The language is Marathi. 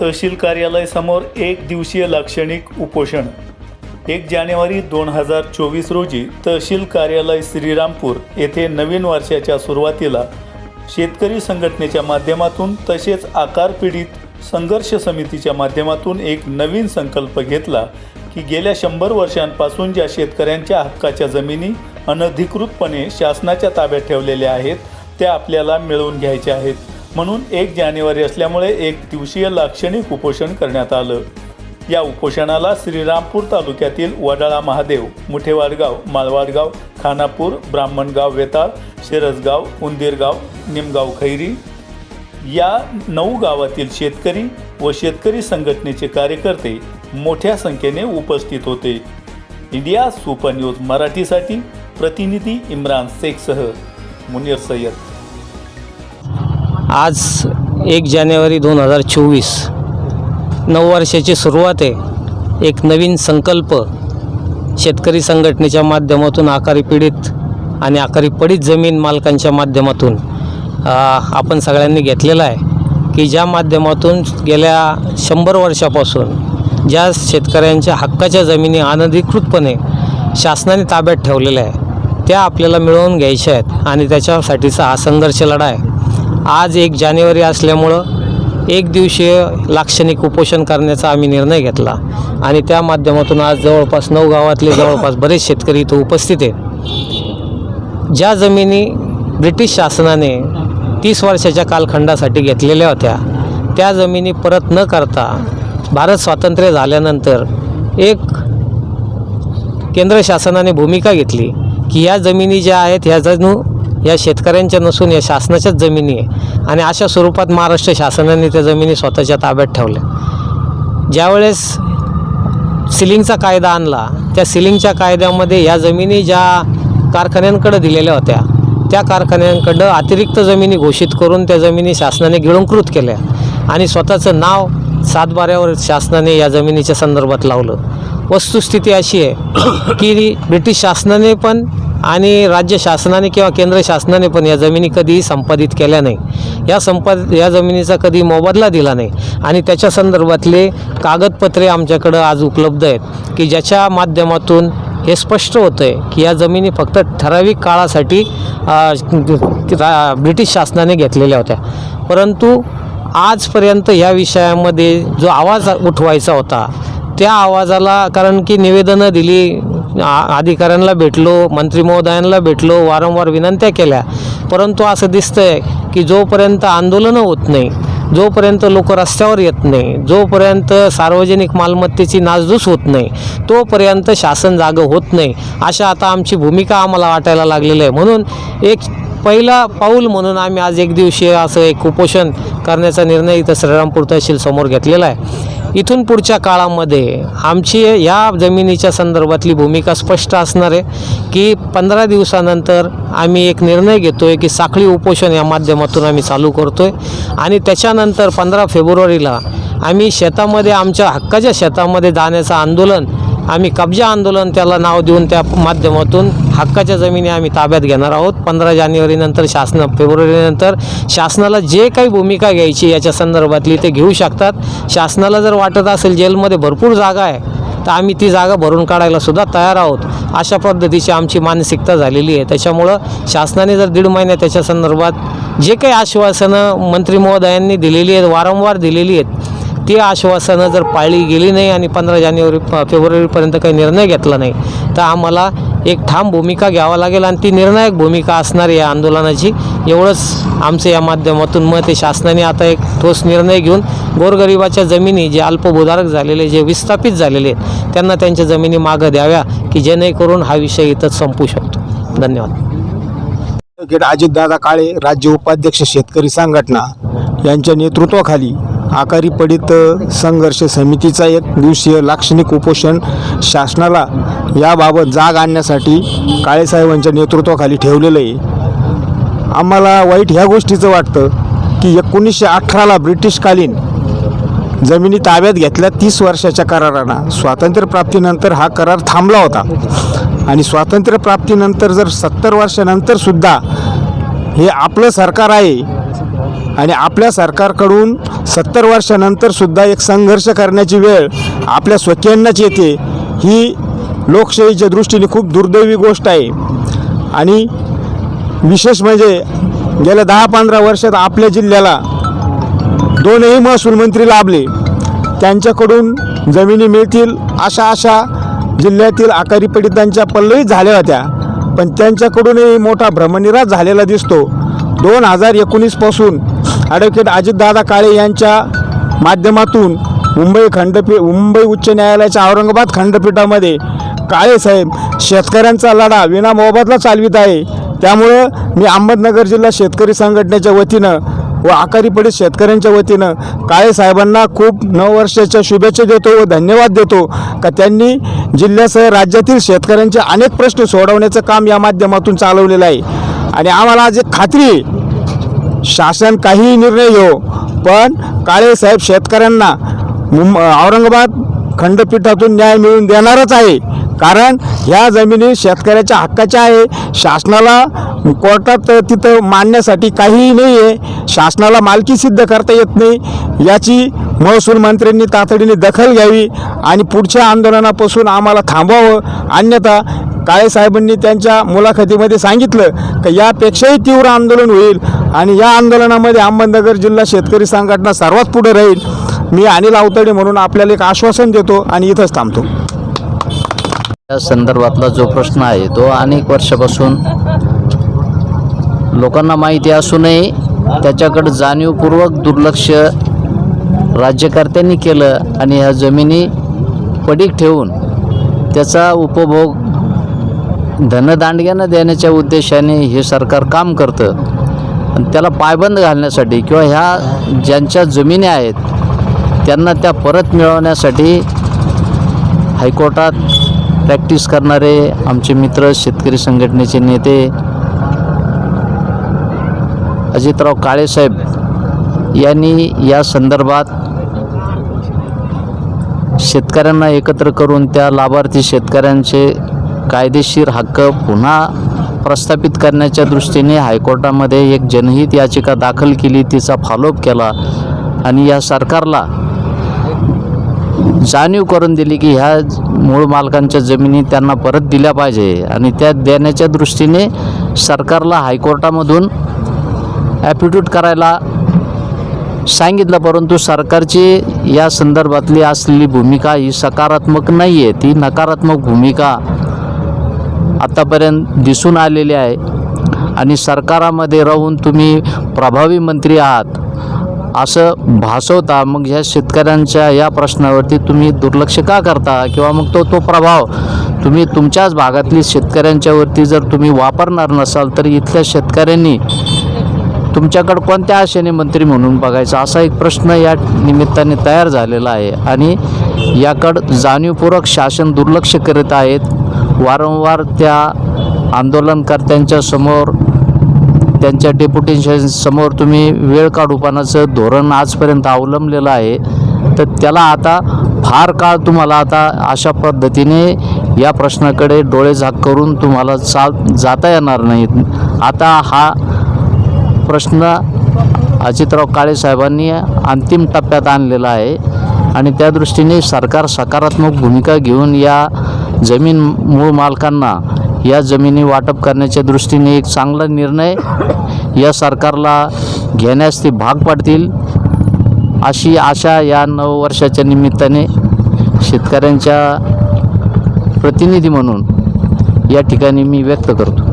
तहसील कार्यालयासमोर एक दिवसीय लाक्षणिक उपोषण. एक जानेवारी दोन हजार चोवीस रोजी तहसील कार्यालय श्रीरामपूर येथे नवीन वर्षाच्या सुरुवातीला शेतकरी संघटनेच्या माध्यमातून तसेच आकार पीडित संघर्ष समितीच्या माध्यमातून एक नवीन संकल्प घेतला की गेल्या शंभर वर्षांपासून ज्या शेतकऱ्यांच्या हक्काच्या जमिनी अनधिकृतपणे शासनाच्या ताब्यात ठेवलेल्या आहेत त्या आपल्याला मिळवून घ्यायच्या आहेत. म्हणून एक जानेवारी असल्यामुळे एक दिवसीय लाक्षणिक उपोषण करण्यात आलं. या उपोषणाला श्रीरामपूर तालुक्यातील वडाळा महादेव मुठेवाडगाव माळवाडगाव खानापूर ब्राह्मणगाव वेताळ शिरसगाव उंदीरगाव निमगाव खैरी या नऊ गावातील शेतकरी व शेतकरी संघटनेचे कार्यकर्ते मोठ्या संख्येने उपस्थित होते. इंडिया सुपर न्यूज मराठीसाठी प्रतिनिधी इम्रान शेखसह मुनीर सय्यद. आज एक जानेवारी दोन हजार चोवीस. नऊ वर्षाची सुरुवात आहे. एक नवीन संकल्प शेतकरी संघटनेच्या माध्यमातून आकारी पीडित आणि आकारी पडीत जमीन मालकांच्या माध्यमातून आपण सगळ्यांनी घेतलेला आहे की ज्या माध्यमातून गेल्या शंभर वर्षापासून ज्या शेतकऱ्यांच्या हक्काच्या जमिनी अनधिकृतपणे शासनाने ताब्यात ठेवलेल्या आहे त्या आपल्याला मिळवून घ्यायच्या आहेत आणि त्याच्यासाठीचा हा संघर्ष लढा आहे. आज एक जानेवारी असल्यामुळं एक दिवशीय लाक्षणिक उपोषण करण्याचा आम्ही निर्णय घेतला. आणि त्या माध्यमातून आज जवळपास नऊ गावातले जवळपास बरेच शेतकरी इथं उपस्थित आहेत. ज्या जमिनी ब्रिटिश शासनाने तीस वर्षाच्या कालखंडासाठी घेतलेल्या होत्या त्या जमिनी परत न करता भारत स्वातंत्र्य झाल्यानंतर एक केंद्र शासनाने भूमिका घेतली की या जमिनी ज्या आहेत ह्या जणू या शेतकऱ्यांच्या नसून या शासनाच्याच जमिनी आहे. आणि अशा स्वरूपात महाराष्ट्र शासनाने त्या जमिनी स्वतःच्या ताब्यात ठेवल्या. ज्यावेळेस सिलिंगचा कायदा आणला त्या सिलिंगच्या कायद्यामध्ये या जमिनी ज्या कारखान्यांकडे दिलेल्या होत्या त्या कारखान्यांकडं अतिरिक्त जमिनी घोषित करून त्या जमिनी शासनाने गिळंकृत केल्या आणि स्वतःचं नाव सातबाऱ्यावर शासनाने या जमिनीच्या संदर्भात लावलं. वस्तुस्थिती अशी आहे की ब्रिटिश शासनाने पण आणि राज्य शासनाने किंवा केंद्र शासनाने पण या जमिनी कधीही संपादित केल्या नाही. या संपाद या जमिनीचा कधी मोबदला दिला नाही. आणि त्याच्या संदर्भातले कागदपत्रे आमच्याकडं आज उपलब्ध आहेत की ज्याच्या माध्यमातून हे स्पष्ट होतं आहे की या जमिनी फक्त ठराविक काळासाठी रा- ब्रिटिश शासनाने घेतलेल्या होत्या. परंतु आजपर्यंत ह्या विषयामध्ये जो आवाज उठवायचा होता त्या आवाजाला कारण की निवेदनं दिली अधिकाऱ्यांना भेटलो मंत्री महोदयांना भेटलो वारंवार विनंत्या केल्या. परंतु असं दिसतंय की जोपर्यंत आंदोलनं होत नाही जोपर्यंत लोक रस्त्यावर येत नाही जोपर्यंत सार्वजनिक मालमत्तेची नासधूस होत नाही तोपर्यंत शासन जागं होत नाही अशा आता आमची भूमिका आम्हाला वाटायला लागलेली आहे. म्हणून एक पहिला पाऊल म्हणून आम्ही आज एक दिवशी असं एक उपोषण करण्याचा निर्णय इथं श्रीरामपूर तहसील समोर घेतलेला आहे. इथून पुढच्या काळामध्ये आमची या जमिनीच्या संदर्भातली भूमिका स्पष्ट असणार आहे की पंधरा दिवसानंतर आम्ही एक निर्णय घेतो आहे की साखळी उपोषण या माध्यमातून आम्ही चालू करतो आहे आणि त्याच्यानंतर पंधरा फेब्रुवारीला आम्ही शेतामध्ये आमच्या हक्काच्या शेतामध्ये जाण्याचं आंदोलन आम्ही कब्जा आंदोलन त्याला नाव देऊन त्या माध्यमातून हक्काच्या जमिनी आम्ही ताब्यात घेणार आहोत. पंधरा जानेवारीनंतर शासन फेब्रुवारीनंतर शासनाला जे काही भूमिका घ्यायची याच्या संदर्भातली ते घेऊ शकतात. शासनाला जर वाटत असेल जेलमध्ये भरपूर जागा आहे तर आम्ही ती जागा भरून काढायला सुद्धा तयार आहोत. अशा पद्धतीची आमची मानसिकता झालेली आहे. त्याच्यामुळं शासनाने जर दीड महिन्या त्याच्या संदर्भात जे काही आश्वासनं मंत्री महोदयांनी दिलेली आहेत वारंवार दिलेली आहेत ती आश्वासनं जर पाळली गेली नाही आणि पंधरा जानेवारी फेब्रुवारीपर्यंत काही निर्णय घेतला नाही तर आम्हाला एक ठाम भूमिका घ्यावा लागेल आणि ती निर्णायक भूमिका असणार या आंदोलनाची. एवढंच आमचं या माध्यमातून मत आहे. शासनाने आता एक ठोस निर्णय घेऊन गोरगरिबाच्या जमिनी जे अल्पभूधारक झालेले जे विस्थापित झालेले आहेत त्यांना त्यांच्या जमिनी मागं द्याव्या की जेणेकरून हा विषय इथंच संपू शकतो. धन्यवाद. अजितदादा काळे राज्य उपाध्यक्ष शेतकरी संघटना यांच्या नेतृत्वाखाली आकारी पडित संघर्ष समितीचा एक दिवसीय लाक्षणिक उपोषण शासनाला याबाबत जाग आणण्यासाठी काळेसाहेबांच्या नेतृत्वाखाली ठेवलेलं आहे. आम्हाला वाईट ह्या गोष्टीचं वाटतं की एकोणीसशे अठराला ब्रिटिशकालीन जमिनी ताब्यात घेतल्या तीस वर्षाच्या करारानं. स्वातंत्र्यप्राप्तीनंतर हा करार थांबला होता. आणि स्वातंत्र्यप्राप्तीनंतर जर सत्तर वर्षानंतरसुद्धा हे आपलं सरकार आहे आणि आपल्या सरकारकडून सत्तर वर्षानंतर सुद्धा एक संघर्ष करण्याची वेळ आपल्या स्वकीयांनाच येते. ही लोकशाहीच्या दृष्टीने खूप दुर्दैवी गोष्ट आहे. आणि विशेष म्हणजे गेल्या दहा पंधरा वर्षात आपल्या जिल्ह्याला दोनही महसूल मंत्री लाभले. त्यांच्याकडून जमिनी मिळतील अशा अशा जिल्ह्यातील आकारी पीडितांच्या पल्लवीत झाल्या होत्या. पण त्यांच्याकडूनही मोठा भ्रमनिराश झालेला दिसतो. दोन हजार एकोणीसपासून ॲडव्होकेट अजितदादा काळे यांच्या माध्यमातून मुंबई खंडपीठ मुंबई उच्च न्यायालयाच्या औरंगाबाद खंडपीठामध्ये काळेसाहेब शेतकऱ्यांचा लढा विना मोबदला चालवित आहे. त्यामुळं मी अहमदनगर जिल्हा शेतकरी संघटनेच्या वतीनं व आकारी पडीत शेतकऱ्यांच्या वतीनं काळे साहेबांना खूप नववर्षाच्या शुभेच्छा देतो व धन्यवाद देतो का त्यांनी जिल्ह्यासह राज्यातील शेतकऱ्यांचे अनेक प्रश्न सोडवण्याचं काम या माध्यमातून चालवलेलं आहे. आणि आम्हाला आज एक खात्री शासन काहीही निर्णय घेऊ पण काळे साहेब शेतकऱ्यांना मुंब औरंगाबाद खंडपीठातून न्याय मिळवून देणारच आहे. कारण ह्या जमिनी शेतकऱ्याच्या हक्काच्या आहे. शासनाला कोर्टात तिथं मांडण्यासाठी काहीही नाही आहे शासनाला मालकी सिद्ध करता येत नाही. याची महसूल मंत्र्यांनी तातडीने दखल घ्यावी आणि पुढच्या आंदोलनापासून आम्हाला थांबवावं. अन्यथा काळेसाहेबांनी त्यांच्या मुलाखतीमध्ये सांगितलं की यापेक्षाही तीव्र आंदोलन होईल. आणि या आंदोलनामध्ये अहमदनगर जिल्हा शेतकरी संघटना सर्वात पुढे राहील. मी अनिल आवतडे म्हणून आपल्याला एक आश्वासन देतो आणि इथंच थांबतो. या संदर्भातला जो प्रश्न आहे तो अनेक वर्षापासून लोकांना माहिती असूनही त्याच्याकडे जाणीवपूर्वक दुर्लक्ष राज्यकर्त्यांनी केलं आणि ह्या जमिनी पडीक ठेवून त्याचा उपभोग धनदांडग्यानं देण्याच्या उद्देशाने हे सरकार काम करतं. आणि त्याला पायबंद घालण्यासाठी किंवा ह्या ज्यांच्या जमिनी आहेत त्यांना त्या परत मिळवण्यासाठी हायकोर्टात प्रॅक्टिस करणारे आमचे मित्र शेतकरी संघटनेचे नेते अजितराव काळेसाहेब यांनी या संदर्भात शेतकऱ्यांना एकत्र करून त्या लाभार्थी शेतकऱ्यांचे कायदेशीर हक्क पुन्हा प्रस्थापित करण्याच्या दृष्टीने हायकोर्टामध्ये एक जनहित याचिका दाखल केली तिचा फॉलोअप केला आणि या सरकारला जाणीव करून दिली की ह्या मूळ मालकांच्या जमिनी त्यांना परत दिल्या पाहिजे आणि त्या देण्याच्या दृष्टीने सरकारला हायकोर्टामधून ॲफिड्यूट करायला सांगितलं परंतु सरकारची या संदर्भातली असलेली भूमिका ही सकारात्मक नाही आहे ती नकारात्मक भूमिका आत्तापर्यंत दिसून आलेले आहे. आणि सरकारामध्ये राहून तुम्ही प्रभावी मंत्री आहात असं भासवता मग ह्या शेतकऱ्यांच्या या प्रश्नावरती तुम्ही दुर्लक्ष का करता? किंवा मग तो तो प्रभाव तुम्ही तुमच्याच भागातली शेतकऱ्यांच्यावरती जर तुम्ही वापरणार नसाल तर इथल्या शेतकऱ्यांनी तुमच्याकडं कोणत्या आशेने मंत्री म्हणून बघायचा? असा एक प्रश्न या निमित्ताने तयार झालेला आहे. आणि याकडं जाणीवपूर्वक शासन दुर्लक्ष करीत आहेत. वारंवार त्या आंदोलनकर्त्यांच्या समोर त्यांच्या डेप्युटेशनसमोर तुम्ही वेळ काढूपणाचं धोरण आजपर्यंत अवलंबलेलं आहे. तर त्याला आता फार काळ तुम्हाला आता अशा पद्धतीने या प्रश्नाकडे डोळे झाक करून तुम्हाला चाल जाता येणार नाहीत. आता हा प्रश्न अजितराव काळेसाहेबांनी अंतिम टप्प्यात आणलेला आहे आणि त्या दृष्टीने सरकार सकारात्मक भूमिका घेऊन या जमीन मूळ मालकांना या जमिनी वाटप करण्याच्या दृष्टीने एक चांगला निर्णय या सरकारला घेण्यास ते भाग पाडतील अशी आशा या नववर्षाच्या निमित्ताने शेतकऱ्यांच्या प्रतिनिधी म्हणून या ठिकाणी मी व्यक्त करतो.